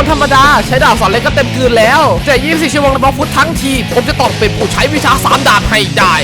คนธรรมดา ใช้ดาบสอนเล็กก็เต็มคืนแล้วแต่24ชั่วโมงในบล็อกฟุตทั้งที ผมจะต้องเป็นผู้ใช้วิชา3ดาบให้ได้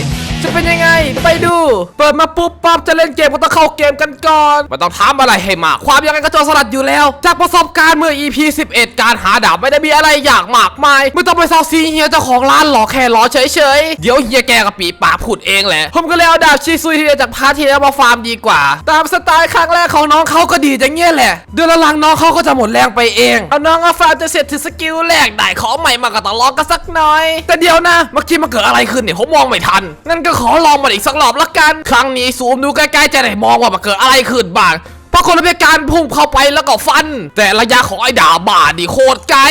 จะเป็นยังไง ไปดู เปิดมาปุ๊บปั๊บจะเล่นเกมก็ต้องเข้าเกมกันก่อนไม่ต้องถามอะไรให้มาก ความยังไงก็โจรสลัดอยู่แล้ว จากประสบการณ์เมื่อ EP 11 การหาดาบไม่ได้มีอะไรอยากมากมายไม่ต้องไปซาซีเฮียเจ้าของร้านหรอกแค่รอเฉยๆเดี๋ยวเฮียแกกับปีปากพูดเองแหละผมก็เลยเอาดาบชิซุยที่ได้จากพาร์ทที่แล้วมาฟาร์มดีกว่า ตามสไตล์ครั้งแรกของน้องเขาก็ดีจังเงี้ยแหละเดือนละลังน้องเขาก็จะหมดแรงไปเองเอาน้องอาฟาร์มจะเสร็จถึงสกิลแรกได้ของใหม่มาก็ต้องลองกันสักหน่อย แต่เดี๋ยวนะเมื่อกี้มันเกิดอะไรขึ้นเนี่ยผมมองไม่ทันงั้นก็ขอลองมันอีกสักรอบละกัน ครั้งนี้ซูมดูใกล้ๆจะได้มองว่ามันเกิดอะไรขึ้นบ้างเพราะคนละเป็นการพุ่งเข้าไปแล้วก็ฟัน แต่ระยะของไอ้ดาบบาดนี่โคตรไกล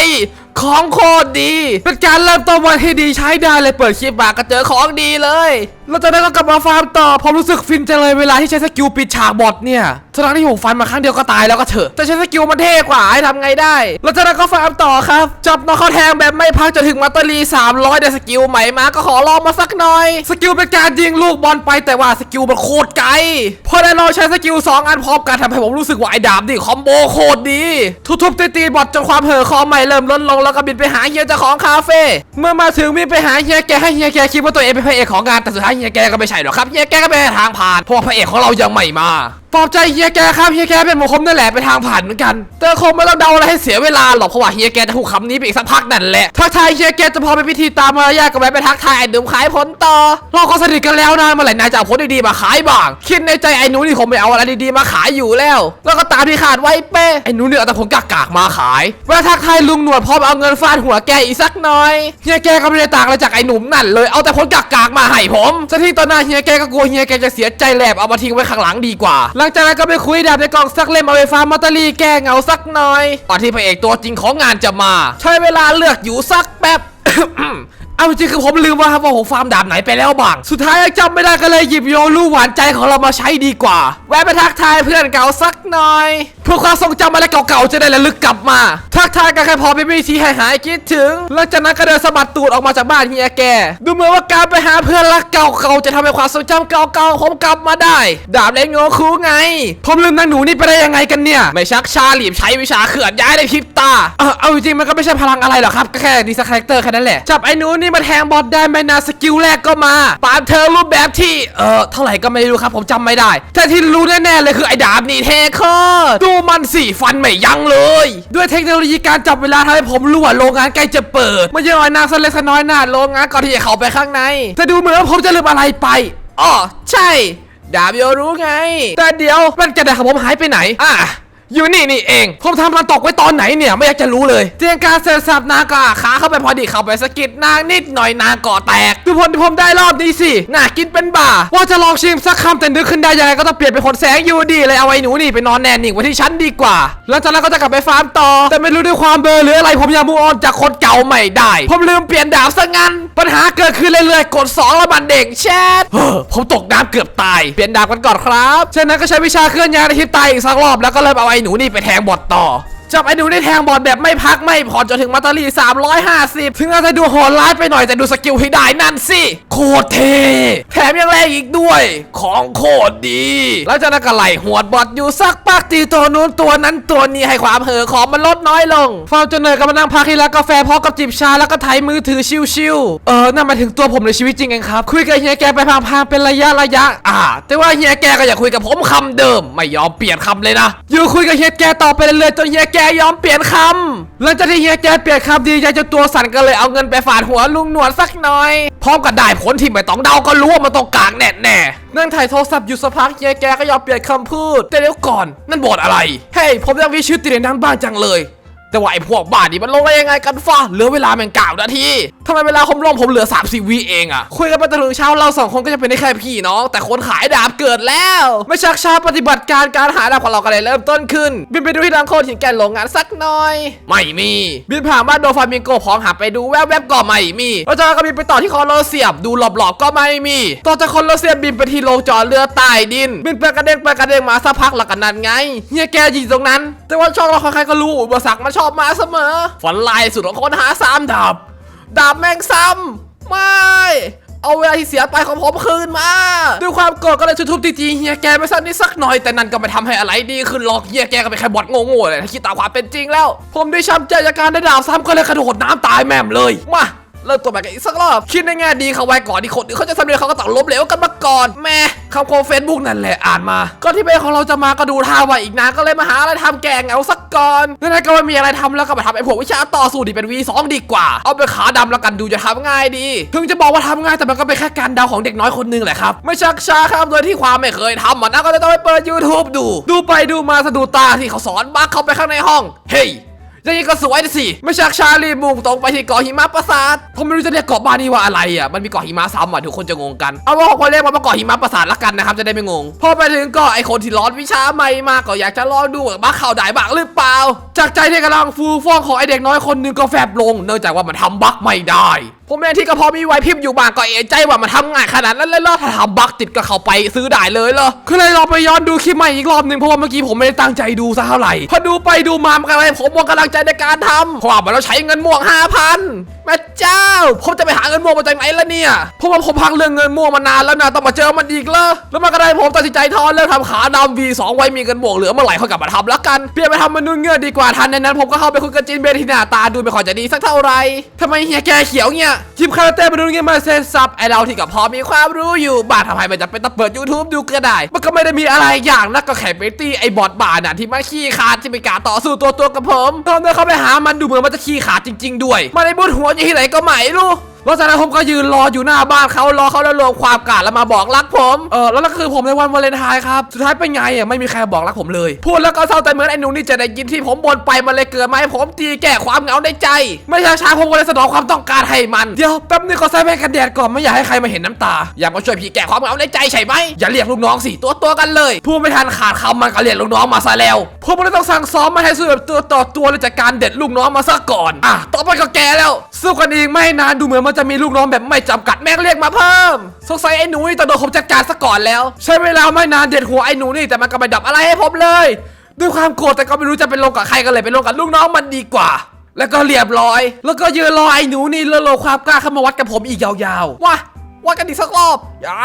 ของโคตรดี เป็นการเริ่มต้นวันที่ดีใช้ได้เลยเปิดคลิปมาก็เจอของดีเลยแล้วจากนั้ก็กลับมาฟาร์มต่อผมรู้สึกฟินจังเลยเวลาที่ใช้สกิลปิดฉากบอทเนี่ยทั้งที่ผมฟันมาครั้งเดียวก็ตายแล้วก็เถอะ แต่ใช้สกิลมันเท่กว่าให้ทำไงได้แล้วจากนั้ก็ฟาร์มต่อครับ จับน้องเขาแทงแบบไม่พักจนถึงมัตอรี300ได้สกิลใหม่มาก็ขอลองมาสักหน่อย สกิลเป็นการยิงลูกบอลไปแต่ว่าสกิลมันโคตรไกลพอได้ลองใช้สกิลสองอันพร้อมกันทำให้ผมรู้สึกว่าไอ้ดาบนี่คอมโบโคตรดีทุบๆตีๆบอทจนความเห่อคอใหม่เริ่มลดลงแล้วก็บินไปหาเฮียเจ้าของคาเฟ่เมื่อมาถึงบินไปหาเฮียแกให้เฮียแกคิดว่าตัวเองเป็นพระเอกของงานแต่สุดท้ายเฮียแกก็ไม่ใช่หรอกครับเฮียแกก็เป็นทางผ่านเพราะว่าพระเอกของเรายังใหม่มา ปลอบใจเฮียแกครับเฮียแกเป็นหมอคมนั่นแหละเป็นทางผ่านเหมือนกันแต่คงไม่ต้องเดาอะไรให้เสียเวลาหรอกเพราะว่าเฮียแกจะพูดคำนี้ไปอีกสักพักนั่นแหละทักทายเฮียแกจะพอเป็นพิธีตามมารยาทก็แวะไปทักทายไอ้หนุ่มขายผลต่อเราก็สนิทกันแล้วนะเมื่อไหร่นายจะเอาผลดีๆมาขายบ้างคิดในใจไอ้หนูนี่คงไม่เอาอะไรดีๆมาขายอยู่แล้ว แล้วก็ตามที่ขาดไว้เป้ไอ้หนูเนี่ยเอาแต่ผลกากๆมาขายแวะทักทายลุงหนวดพร้อมเอาเงินฟาดหัวแกอีกสักหน่อยเฮียแกก็ไม่ได้ต่างอะไรจากไอ้หนุ่มนั่นเลยเอาแต่ผลกากๆมาให้ผมซะที่ตอนหน้าเฮียแกก็กลัวเฮียแกจะเสียใจแหลบเอามาทิ้งไว้ข้างหลังดีกว่าหลังจากนั้นก็ไปคุยดาบในกล่องสักเล่มเอาไปฟามมอเตอรี่แก้เหงาสักหน่อยก่อนที่พระเอกตัวจริงของงานจะมา ใช้เวลาเลือกอยู่สักแป๊บ เอาจริงคือผมลืมว่าครับว่าผมฟาร์มดาบไหนไปแล้วบ้าง สุดท้ายยังจำไม่ได้ก็เลยหยิบโยลูกหวานใจของเรามาใช้ดีกว่า แวะไปทักทายเพื่อนเก่าสักหน่อย เพื่อความทรงจำอะไรเก่าๆจะได้ระลึกกลับมา ทักทายกันแค่พอไม่มีทีให้หายคิดถึง หลังจากนั้นก็เดินสะบัดตูดออกมาจากบ้านเฮียแก ดูเหมือนว่าการไปหาเพื่อนรักเก่าๆจะทำให้ความทรงจำเก่าๆผมกลับมาได้ ดาบเล็กงอคูไง ผมลืมนางหนูนี่ไปได้ยังไงกันเนี่ย ไม่ชักชาหลีบใช้วิชาเขื่อนย้ายในพริบตาเออเอาจริงมันก็ไม่ใช่พลังอะไรหรอกครับก็แค่ดีสคาแรคเตอร์แค่นั้นแหละจับไอ้หนูนี่มาแทงบอลได้ไม่นานสกิลแรกก็มาปานเธอรูปแบบที่เออเท่าไหร่ก็ไม่รู้ครับ ผมจำไม่ได้ แต่ที่รู้แน่ๆเลยคือไอ้ดาบนี่เทคอร์ดูมันสิฟันไม่ยั้งเลย ด้วยเทคโนโลยีการจับเวลาทำให้ผมรู้ว่าโรงงานใกล้จะเปิดไม่ใช่ว่านางสกเล็กสกน้อยหน้าโรงงานก่อนที่จะเข้าไปข้างในแต่ดูเหมือนว่าผมจะลืมอะไรไปอ๋อใช่ดาบโยรู้ไง แต่เดี๋ยวมันกระดาษของผมหายไปไหนอะ อยู่นี่นี่เอง ผมทำมันตกไว้ตอนไหนเนี่ย ไม่อยากจะรู้เลยเตียงการเสร็จสับนางก็อาขาเข้าไปพอดีเข้าไปสะกิดนางนิดหน่อยนางก่อแตกดูผลที่ผมได้รอบนี้สิน่ากินเป็นบ่า ว่าจะลองชิมสักคำแต่นึกขึ้นได้ยังไงก็ต้องเปลี่ยนเป็นผลแสงยูดีเลยเอาไว้หนูนี่ไปนอนแน่นิ่งไว้ที่ชั้นดีกว่าหลังจากนั้นก็จะกลับไปฟาร์มต่อ แต่ไม่รู้ด้วยความเบลอหรืออะไรผมยังมูออนจากคนเก่าไม่ได้ ผมลืมเปลี่ยนดาบซะงั้น ปัญหาเกิดขึ้นเรื่อยๆกดสองแล้วมันเด็กแชทเฮ้อผมตกน้ำเกือบตายเปลี่ยนดาบกันก่อนครับฉะนั้นก็ใช้วิชาเคลื่อนย้ายในทิศใต้อีกสักรอบแล้วก็เริ่มเอาไอ้หนูนี่ไปแทงบอทต่อ จับไอ้หนูได้แทงบอลแบบไม่พักไม่ผ่อนจนถึงมาตาลี350 ถึงอาจจะดูโหดร้ายไปหน่อยแต่ดูสกิลให้ได้นั่นสิ โคตรเท่แถมยังแรงอีกด้วย ของโคตรดี แล้วจานัก็ไล่หวดบอดอยู่สักปักตีตัวนู้นตัวนั้นตัวนี้ให้ความเห่อของมันลดน้อยลงฟาวจนเหนื่อยก็มานั่งพักที่ร้านกาแฟพร้อมกับจิบชาแล้วก็ไถมือถือชิวๆเออนั่นหมายถึงตัวผมในชีวิตจริงเองครับ คุยกับเฮียแกไปพางๆเป็นระยะระยะ อ่า แต่ว่าเฮียแกก็อยากคุยกับผมคำเดิม ไม่ยอมเปลี่ยนคำเลยนะ อยู่คุยกับเฮียแกต่อไปเรื่อยๆจนเฮียแกยอมเปลี่ยนคำหลังจากที่เฮียแกเปลี่ยนคำดีใจจนตัวสั่นก็เลยเอาเงินไปฝาดหัวลุงหนวดสักหน่อย พร้อมกับได้ผลที่ไม่ต้องเดาก็รู้ว่ามันต้องกลางแน่แน่นั่งถ่ายโทรศัพท์อยู่สักพักเฮียแกก็ยอมเปลี่ยนคำพูดแต่เดี๋ยวก่อน นั่นบทอะไรเฮ้ยผมยังมีชื่อติดในนั้นบ้างจังเลย แต่ว่าไอ้พวกบ้านี่มันลงได้ยังไงกันฟ้าเหลือเวลาแม่งเก่านาทีทำไมเวลาผมลงผมเหลือ3 0วิเองอะคุยกันไปจนถึงเช้าเราสองคนก็จะเป็นได้แค่พี่น้อง แต่คนขายดาบเกิดแล้ว ไม่ชักช้าปฏิบัติการการหาดาบของเราก็เลยเริ่มต้นขึ้น บินไปดูที่ทางโคตหินแก่นโรงงานสักหน่อย ไม่มี บินผ่านบ้านโดฟามิงโกพร้อมหาไปดูแวบๆก็ไม่มีแล้วจากนั้นก็บินไปต่อที่คอโลเซียมดูหลอบๆก็ไม่มีต่อจากคอโลเซียมบินไปที่โรงจอดเรือใต้ดิน บินไปกระเด้งไปกระเด้งมาสักพักแล้วกันนั่นไงเฮียแกยืนตรงนั้น แต่ว่าช่องเราใครๆก็รู้อุปสรรคมันชอบมาเสมอ ฝันลายสุดของคนหาสามดาบ ดาบแมงซ้ำไม่ เอาเวลาที่เสียไปของผมคืนมา ด้วยความโกรธก็เลยทุบๆตีๆเฮียแกไปสั้นนิดสักหน่อย แต่นั่นก็ไม่ทำให้อะไรดีขึ้นหรอกเฮียแกก็เป็นแค่บอดโง่ๆเลยถ้าคิดตามความเป็นจริงแล้ว ผมได้ช้ำใจจากการได้ดาบซ้ำก็เลยกระโดดน้ำตายแม่มเลย มา เริ่มตัวใหม่กันอีกสักรอบ คิดในแง่ดีเขาไว้ก่อนที่คนอื่นเขาจะสำเร็จเขาก็ต้องล้มเหลวกันมาก่อนแม่คำโคเฟซบุ๊กนั่นแหละอ่านมา ก็ที่เป็นของเราจะมาก็ดูท่าว่าอีกนานก็เลยมาหาอะไรทำแกงเอาสักก่อนนั่นก็ไม่มีอะไรทำแล้วก็มาทำไอ้พวกวิชาต่อสู้ที่เป็น V2 ดีกว่า เอาไปขาดำแล้วกันดูจะทำง่ายดี ถึงจะบอกว่าทำง่ายแต่มันก็เป็นแค่การเดาของเด็กน้อยคนหนึงแหละครับไม่ชักช้าครับโดยที่ความไม่เคยทำมันนะก็เลยต้องไปเปิด YouTube ดู ดูไปดูมาสะดุดตาที่เขาสอนบักเข้าไปข้างในห้องเฮ้ย อย่างนี้ก็สวยสิไม่ชักชาลีมุ่งตรงไปที่เกาะหิมะปราสาทผมไม่รู้จะเรียกเกาะบ้านนี้ว่าอะไรอะมันมีเกาะหิมะซ้ำอะทุกคนจะงงกันเอาว่าผมเรียกว่าเกาะหิมะปราสาทละกันนะครับจะได้ไม่งงพอไปถึงก็ไอคนที่ร้อนวิชาใหม่มาก็อยากจะลองดูว่าบ้าข่าวได้บ้างหรือเปล่า จากใจที่กำลังฟูฟ่องของไอเด็กน้อยคนหนึงก็แฟบลง เนื่องจากว่ามันทำบั๊กไม่ได้ผมเองที่ก็พอมีไหวพริบอยู่บ้างก็เอะใจว่ามันทำง่ายขนาดนั้นเลยเหรอถ้าทำบั๊กติดก็เข้าไปซื้อได้เลยเหรอคือเลยลองไปย้อนดูคลิปใหม่อีกรอบหนึ่งเพราะว่าเมื่อกี้ผมไม่ได้ตั้งใจดูซะเท่าไหร่พอดูไปดูมามันก็เลยผมหมดกำลังใจในการทำเพราะว่ามันเราใช้เงินม่วงห้าพันแม่เจ้า ผมจะไปหาเงินม่วงมาจากไหนล่ะเนี่ยเพราะว่าผมพักเรื่องเงินม่วงมานานแล้วนะต้องมาเจอมันอีกเลยแล้วมันก็ได้ผมตัดสินใจทอนเลิกทำขาดำ V2 ไว้มีเงินม่วงเหลือเมื่อไหร่เขากลับมาทำแล้วกันเปลี่ยนไปทำมันนุ่นเงื่อนดีกว่าทันในนั้น ผมก็เข้าไปคุยกับจินเบนที่หน้าตาดูไม่ค่อยจะดีสักเท่าไหร่ทำไมเฮียแกเขียวเนี่ยจิมคาราเต้มาดูเงี้ยมาเซนซับไอเราที่กับพอมีความรู้อยู่บ้าทำไมมันจะเป็นต้องเปิด YouTube ดูก็ได้ มันก็ไม่ได้มีอะไรอย่างนักก็แข่งเบตี้ไอบอทบาน่ะที่มาขี้ขาดที่ไม่กาต่อสู้ตัวตัวกับผมตอนเดินเข้าไปหามันดูเหมือนมันจะขี้ขาดจริง ๆ ด้วยมันในบุญหัวอยู่ที่ไหนก็ไม่รู้ แล้วจากนั้นผมก็ยืนรออยู่หน้าบ้านเขารอเขาแล้วรวมความกาดแล้วมาบอกรักผมเออแล้วนั่นคือผมในวันวาเลนไทน์ครับสุดท้ายเป็นไงอะไม่มีใครบอกรักผมเลย พูดแล้วก็เศร้าแต่เหมือนไอ้หนูนี่จะได้ยินที่ผมบ่นไปมันเลยเกิดมาให้ผมตีแก้ความเหงาในใจ ไม่ช้าช้าๆผมก็เลยสนองความต้องการให้มันเดี๋ยวแป๊บนึงขอใส่แว่นกันแดดก่อนไม่อยากให้ใครมาเห็นน้ำตา อยากมาช่วยพี่แก้ความเหงาในใจใช่ไหมอย่าเรียกลูกน้องสิตัวตัวๆกันเลยพูดไม่ทันขาดคำมันก็เรียกลูกน้องมาซะแล้วผมเลยต้องสั่งซ้อมมาให้สู้แบบตัวต่อตัวเลยจากการเด็ดลูกน้องมาซะก่อนอะต่อไปก็แกแล้วสู้กันเองไม่นานดูเหมือนมันจะมีลูกน้องแบบไม่จำกัดแม่งเรียกมาเพิ่มสงสัยไอ้หนูนี่ต้องโดนผมจัดการซะก่อนแล้ว ใช้เวลาไม่นานเด็ดหัวไอ้หนูนี่แต่มันก็ไม่ดับอะไรให้ผมเลย ด้วยความโกรธแต่ก็ไม่รู้จะเป็นลงกับใครกันเลยเป็นลงกับลูกน้องมันดีกว่าแล้วก็เรียบร้อย แล้วก็ยืนรอไอ้หนูนี่แล้วรอความกล้าเข้ามาวัดกับผมอีกยาวๆว้าว่ากันอีกสักรอบ อย่า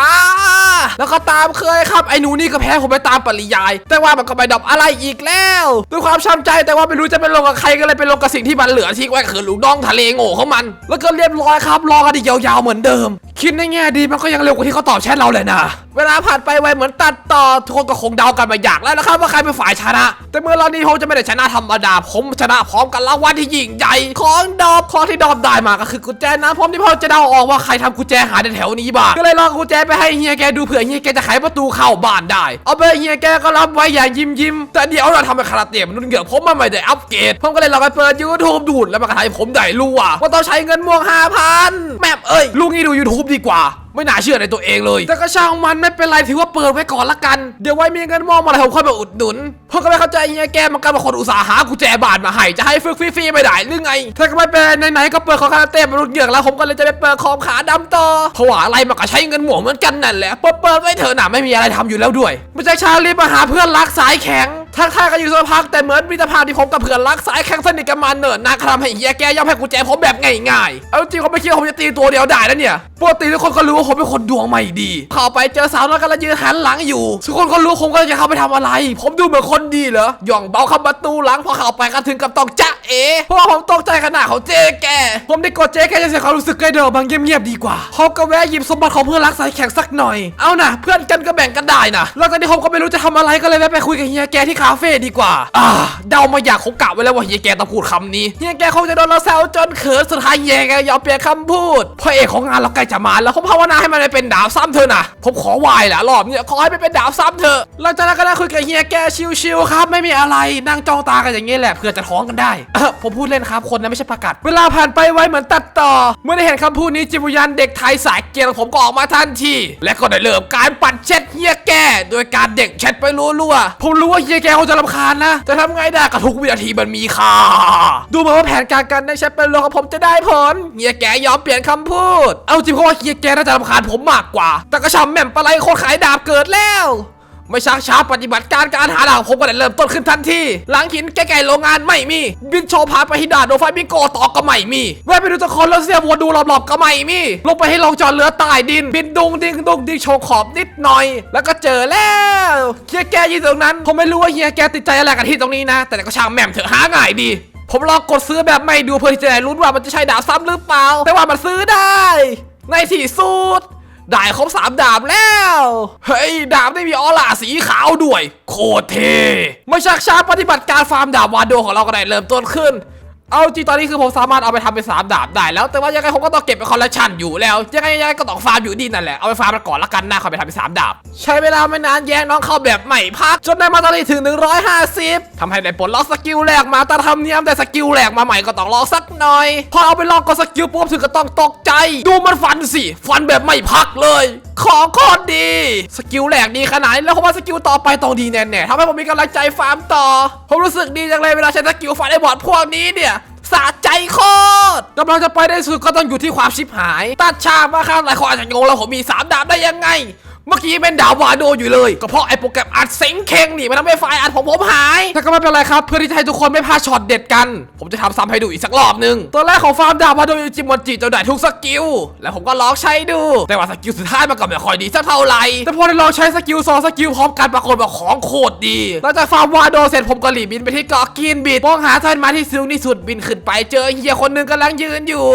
แล้วก็ตามเคยครับไอ้หนูนี่ก็แพ้ผมไปตามปริยาย แต่ว่ามันก็ไปดับอะไรอีกแล้วด้วยความช้ำใจแต่ว่าไม่รู้จะไปลงกับใครก็เลยไปลงกับสิ่งที่มันเหลือทิ้งไว้ก็คือลูกน้องทะเลโง่ของมัน แล้วก็เรียบร้อยครับรอกันอีกยาวๆเหมือนเดิม คิดในแง่ดีมันก็ยังเร็วกว่าที่เขาตอบแชทเราเลยนะ เวลาผ่านไปไวเหมือนตัดต่อทุกคนก็คงเดากันมาอยากแล้วนะครับว่าใครเป็นฝ่ายชนะ แต่เมื่อรอบนี้ผมจะไม่ได้ชนะธรรมดาผมชนะพร้อมกันรางวัลที่ยิ่งใหญ่ของดอบของที่ดอบได้มาก็คือกุญแจนะผมที่พ่อจะเดาออกว่าใครทำกุญแจหายในแถวนี้บ้างก็เลยลองกุญแจไปให้เฮียแกดูเผื่อเฮียแกจะไขประตูเข้าบ้านได้ เอาไปเฮียแกก็รับไว้อย่างยิ้มยิ้มแต่เดี๋ยวเราทำเป็นคาราเต้มันนุ่นเหงื่อผมมันไม่ได้อัปเกรดผมก็เลยลองไปเปิดยูทูบดูดแล้วมันก็ทำให้ผมได้รู้ว่าว่าต้องใช้เงินม่วงห้าพันแมปเอ้ยลุงนี่ดู YouTube ดีกว่า ไม่น่าเชื่อในตัวเองเลย แต่ก็ช่างมันไม่เป็นไรถือว่าเปิดไว้ก่อนละกัน เดี๋ยวไว้มีเงินมองมาอะไรผมค่อยมาอุดหนุน เพราก็ไม่เข้าใจเฮียแกมันก็เป็นคนอุตสาห์หากุญแจบานมาให้จะให้ฟึกฟรีๆไม่ได้หรือไงถ้าก็ไม่เป็นไหนๆก็เปิดของคาราเต้มนุษย์เหยือกแล้วผมก็เลยจะไปเปิดของขาดำต่อเพราะว่าอะไรมันก็ใช้เงินหมวงเหมือนกันนั่นแหละเปิดเปิดไว้เถอะนะไม่มีอะไรทำอยู่แล้วด้วยไม่ใช่ชาลีมาหาเพื่อนรักสายแข็งทักทายกันอยู่สักพักแต่เหมือนมิตรภาพที่ผมกับเพื่อนรักสายแข็งสนิทกันมาเนิ่นนานครับให้เฮียแกย่อมให้กุญแจผมแบบง่ายๆ เอาจริงผมไม่คิดว่าผมจะตีตัวเดียวได้นะเนี่ยปกติทุกคนก็รู้ว่าผมเป็นคนดวงไม่ดี เข้าไปเจอสาวน้อยกำลังยืนหันหลังอยู่ทุกคนก็รู้ผมก็จะเข้าไปทำอะไร ผมดูเหมือนคนดีเหรอย่องเบาเข้าประตูหลังพอเข้าไปก็ถึงกับต้องจ๊ะเอเพราะว่าผมตกใจขนาดเขาเจ๊แก ผมได้กดเจ๊แกจะเสียความรู้สึกใกล้เดิมบางเงียบๆดีกว่าผมก็แวะหยิบสมบัติของเพื่อนรักสายแข็งสักหน่อย เอานะเพื่อนกันก็แบ่งกันได้นะแล้วตอนนี้ผมก็ไม่รู้จะทำอะไรก็เลยแวะไปคุยกับเฮียแกที่คาเฟ่ดีกว่า อ่า เดามาอยากคงกะไว้แล้วว่าเฮียแกต้องพูดคำนี้ เฮียแกคงจะโดนเราแซวจนเขินสุดท้ายเฮียแกยอมเปลี่ยนคำพูดพระเอกของงานเราใกล้จะมาแล้วผมภาวนาให้มันได้เป็นดาวซ้ำเธอะนะผมขอวายแหละรอบเนี้ยขอให้มันเป็นดาวซ้ำเถอะหลังจากนั้นก็ได้คุยกับเฮียแกชิวๆครับไม่มีอะไรนั่งจ้องตากันอย่างนี้แหละเพื่อจะท้องกันได้เออผมพูดเล่นครับคนนั้นไม่ใช่ประกาศเวลาผ่านไปไวเหมือนตัดต่อ เมื่อได้เห็นคำพูดนี้จิตวิญญาณเด็กไทยสายเกียร์ของผมก็ออกมาทันที และก็ได้เริ่มการปัดเช็ดเฮียแกโดยการเด็กเช็ดไปรัวๆผมรู้ว่าเฮียแกคงจะรำคาญนะแต่ทำไงได้กับทุกวินาทีมันมีค่าดูเหมือนว่าแผนการกันในเช็ดเป็นรัวของผมจะได้ผลเฮียแกยอมเปลี่ยนคำพูด เอาจริงเพราะว่าเฮียแกน่าจะรำคาญผมมากกว่า แต่ก็ช่ำแหม่มปลาไหลคนขายดาบเกิดแล้ว ไม่ช้าช้าปฏิบัติการการหาดาวผมก็ได้เริ่มต้นขึ้นทันที หลังหินใกล้ๆโรงงานไม่มี บินโชว์พาไปที่ด่านโดไฟบิโกต่อก็ไม่มี แวะไปดูตะคอนแล้วเสียวนดูรอบๆก็ไม่มี ลงไปให้ลองจอดเรือใต้ดิน บินดุงดิงดุงดิงโชว์ขอบนิดหน่อย แล้วก็เจอแล้วเฮียแกยืนตรงนั้น ผมไม่รู้ว่าเฮียแกติดใจอะไรกันที่ตรงนี้นะ แต่ก็ช่างแม่มเถอะหาง่ายดีผมลองกดซื้อแบบไม่ดูเพื่อที่จะได้รู้นว่ามันจะใช้ดาบซ้ำหรือเปล่า แต่ว่ามันซื้อได้ ในที่สุด ได้ครบสามดาบแล้ว เฮ้ย ดาบได้มีออร่าสีขาวด้วย โคตรเท่ไม่ชักชาปฏิบัติการฟาร์มดาบวาโดของเราก็ได้เริ่มต้นขึ้น เอาจริงตอนนี้คือผมสามารถเอาไปทำเป็นสามดาบได้แล้ว แต่ว่ายังไงผมก็ต้องเก็บเป็นคอลเลคชันอยู่แล้ว ยังไงยังไงก็ต้องฟาร์มอยู่ดีนั่นแหละ เอาไปฟาร์มก่อนละกันนะค่อยไปทำเป็นสามดาบ ใช้เวลาไม่นานแย่งน้องเข้าแบบไม่พัก จนได้มาตอนนี้ถึง 150ทำให้ได้ปลดล็อกสกิลแรกมาแต่ทำเนียมได้สกิลแรกมาใหม่ก็ต้องรอสักหน่อย พอเอาไปลองก็สกิลปุ๊บถึงก็ต้องตกใจ ดูมันฟันสิฟันแบบไม่พักเลย ของโคตรดี สกิลแรกดีขนาดนี้แล้วผมว่าสกิลต่อไปต้องดีแน่ๆทำให้ผมมีกำลังใจฟาร์มต่อ ผมรู้สึกดีจังเลยเวลาใช้สกิลฟันไอ้บอดพวกนี้เนี่ย สะใจโคตรกำลังจะไปได้สุดก็ต้องอยู่ที่ความชิบหาย ตัดฉากมาครับหลายคนอาจจะงงแล้วผมมี 3 ดาบได้ยังไง เมื่อกี้เป็นดาววาโดอยู่เลย ก็เพราะไอโปรแกรมอัดเซ็งเคงนี่มันทำให้ไฟล์อัดของผมหายแต่ก็ไม่เป็นไรครับ เพื่อที่จะให้ทุกคนไม่พลาดช็อตเด็ดกัน ผมจะทำซ้ำให้ดูอีกสักรอบหนึง ตัวแรกของฟาร์มดาววาโดจิมอนจิจะได้ทุกสกิล แล้วผมก็ลองใช้ดู แต่ว่าสกิลสุดท้ายมันก็ไม่ค่อยดีสักเท่าไหร่ แต่พอได้ลองใช้สกิลสองสกิลพร้อมกันปรากฏว่าของโคตรดี หลังจากฟาร์มวาโดเสร็จผมก็รีบบินไปที่เกาะกินบิดมองหาท่านมาที่สูงที่สุดบินขึ้นไปเจอเฮียคนหนึงกำลังยืนอยู่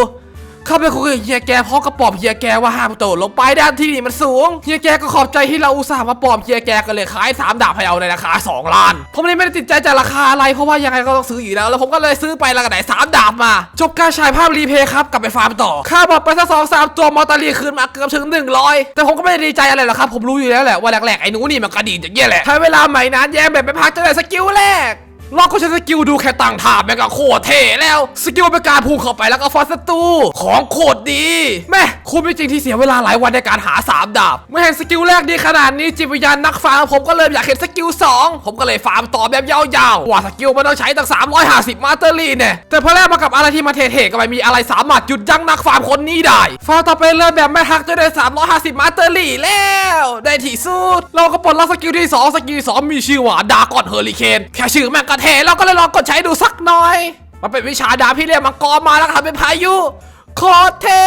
เข้าไปคุยกับเฮียแกพร้อมกับปอบเฮียแกว่าห้ามโตลงไปด้านที่นี่มันสูงเฮียแกก็ขอบใจที่เราอุตส่าห์มาปอบเฮียแกกันเลยขายสามดาบให้เอาในราคา 2 ล้าน ผมเลยไม่ได้ติดใจจากราคาอะไรเพราะว่ายังไงก็ต้องซื้ออยู่แล้ว แล้วผมก็เลยซื้อไปแล้วก็ได้สามดาบมา จบการฉายภาพรีเพย์ครับกลับไปฟาร์มต่อค่าบอดไปสักสองสามตัวมอเตอรี่คืนมาเกือบถึง 100 แต่ผมก็ไม่ได้ดีใจอะไรหรอกครับผมรู้อยู่แล้วแหละว่าแรกๆไอ้หนูนี่มันกระดิ่งอย่างเงี้ยแหละใช้เวลาใหม่นานแย่แบบไม่พักจะได้สกิลแรก ลอกก็ใช้สกิลดูแค่ต่างถาบแม่งก็โคตรเท่แล้ว สกิลเป็นการพุ่งเข้าไปแล้วก็ฟาดศัตรูของโคตรดีแม่คุ้มจริงที่เสียเวลาหลายวันในการหาสามดาบเมื่อเห็นสกิลแรกดีขนาดนี้จิตวิญญาณนักฟาร์มผมก็เลยอยากเห็นสกิล2ผมก็เลยฟาร์มต่อแบบยาวๆว่าสกิลมันต้องใช้ตั้ง350 มาสเตอร์ลีเนี่ยแต่พอแรกมากับอะไรที่มาเท่ๆก็ไม่มีอะไรสามารถหยุดยั้งนักฟาร์มคนนี้ได้ฟาร์มต่อไปเลยแบบแม่ทักจะได้ 350 มาสเตอร์ลีแล้วได้ที่สุดเราก็ปลดล็อกสกิลที่2สกิล2มีชื่อว่าดากอนเฮอริเคนแค่ชื่อแม่งก็เท่เราก็เลยลองกดใช้ดูสักหน่อย มันเป็นวิชาดาบที่เรียกมังกรมาแล้วก็ทำเป็นพายุโคตรเท่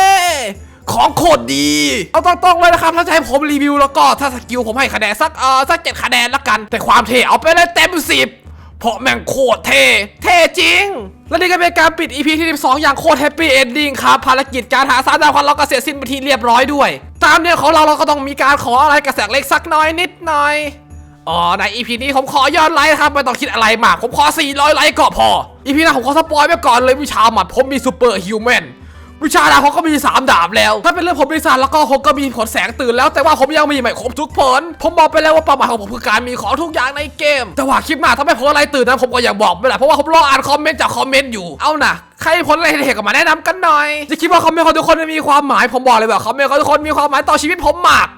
ของโคตรดี เอาตรงๆเลยนะครับ ถ้าจะให้ผมรีวิวแล้วก็ถ้าสกิลผมให้คะแนนสักเออสักเจ็ดคะแนนละกัน แต่ความเท่เอาไปเลยเต็มสิบเพราะแม่งโคตรเท่เท่จริง และนี่ก็เป็นการปิด EP ที่ 12 อย่างโคตรแฮปปี้เอนดิ้งครับ ภารกิจการหาสารดาวของเราก็เสร็จสิ้นไปทีเรียบร้อยด้วย ตามเนี่ยของเราเราก็ต้องมีการขออะไรกับแสงเล็กสักหน้อยนิดหน่อย อ๋อใน EP นี้ผมขอยอดไลค์ครับไม่ต้องคิดอะไรมาก ผมขอ 400 ไลค์ก็พอ EP หน้าผมขอสปอยไว้ก่อนเลยวิชาหมัดผมมีซูเปอร์ฮิวแมนวิชาดาบเขาก็มี 3 ดาบแล้ว ถ้าเป็นเรื่องผมปีศาจแล้วก็ผมก็มีผลแสงตื่นแล้วแต่ว่าผมยังมีไม่ครบทุกผล ผมบอกไปแล้วว่าเป้าหมายของผมคือการมีของทุกอย่างในเกม แต่ว่าคลิปหน้าถ้าไม่ผลอะไรตื่นนะผมก็ยังบอกไม่ได้เพราะว่าผมรออ่านคอมเมนต์จากคอมเมนต์อยู่เอานะใครผลอะไรเห็นๆก็มาแนะนำกันหน่อยจะคิดว่าคอมเมนต์ของทุกคนม่มีความหมายผมบอกเลยว่าคอมเมนต์ของทุกคนมีความหมายต่อชีวิตผมมาก